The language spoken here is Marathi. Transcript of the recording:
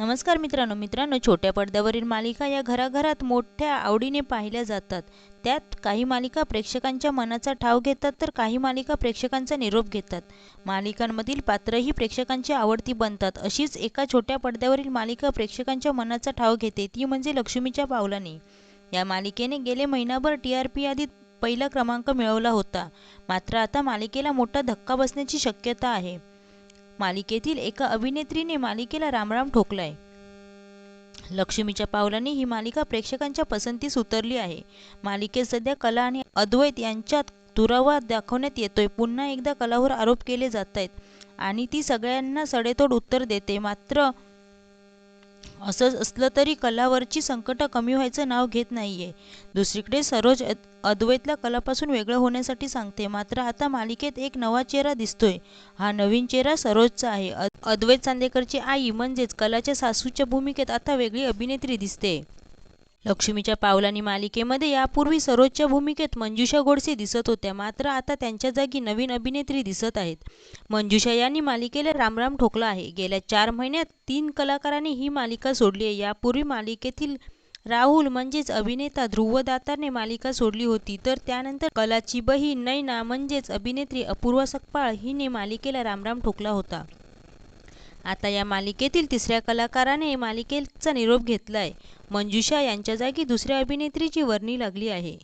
नमस्कार मित्रांनो. मित्रांनो छोट्या पडद्यावरील मालिका या घराघरात मोठ्या आवडीने पाहिल्या जातात. त्यात काही मालिका प्रेक्षकांच्या मनाचा ठाव घेतात तर काही मालिका प्रेक्षकांचा निरोप घेतात. मालिकांमधील पात्रही प्रेक्षकांची आवडती बनतात. अशीच एका छोट्या पडद्यावरील मालिका प्रेक्षकांच्या मनाचा ठाव घेते ती म्हणजे लक्ष्मीच्या पावलाने. या मालिकेने गेले महिनाभर टी आर पी यादीत पहिला क्रमांक मिळवला होता. मात्र आता मालिकेला मोठा धक्का बसण्याची शक्यता आहे. मालिकेतील एका अभिनेत्रीने मालिकेला रामराम ठोकलाय. लक्ष्मीच्या पावलांनी ही मालिका प्रेक्षकांच्या पसंतीस उतरली आहे. मालिकेत सध्या कला आणि अद्वैत यांच्यात दुरावा दाखवण्यात येतोय. पुन्हा एकदा कलावर आरोप केले जात आहेत आणि ती सगळ्यांना सडेतोड उत्तर देते. मात्र असंच असलं तरी कलावरची संकटं कमी व्हायचं नाव घेत नाही आहे दुसरीकडे सरोज अद- अद्वैतला कलापासून वेगळं होण्यासाठी सांगते मात्र आता मालिकेत एक नवा चेहरा दिसतोय. हा नवीन चेहरा सरोजचा आहे. अद्वैत चांदेकरची आई म्हणजेच कलाच्या सासूच्या भूमिकेत आता वेगळी अभिनेत्री दिसते. लक्ष्मीच्या पावलांनी मालिकेमध्ये यापूर्वी सरोजच्या भूमिकेत मंजुषा गोडसे दिसत होत्या. मात्र आता त्यांच्या जागी नवीन अभिनेत्री दिसत आहेत. मंजुषा यांनी मालिकेला रामराम ठोकला आहे. गेल्या चार महिन्यात तीन कलाकारांनी ही मालिका सोडली आहे. यापूर्वी मालिकेतील राहुल म्हणजेच अभिनेता ध्रुवदाताने मालिका सोडली होती. तर त्यानंतर कलाची बहीण नैना म्हणजेच अभिनेत्री अपूर्वा सकपाळ हिने मालिकेला रामराम ठोकला होता. आता या मालिकेतील तिसऱ्या कलाकाराने मालिकेचा निरोप घेतलाय. मंजुषा यांच्या जागी दुसऱ्या अभिनेत्रीची वर्णी लागली आहे.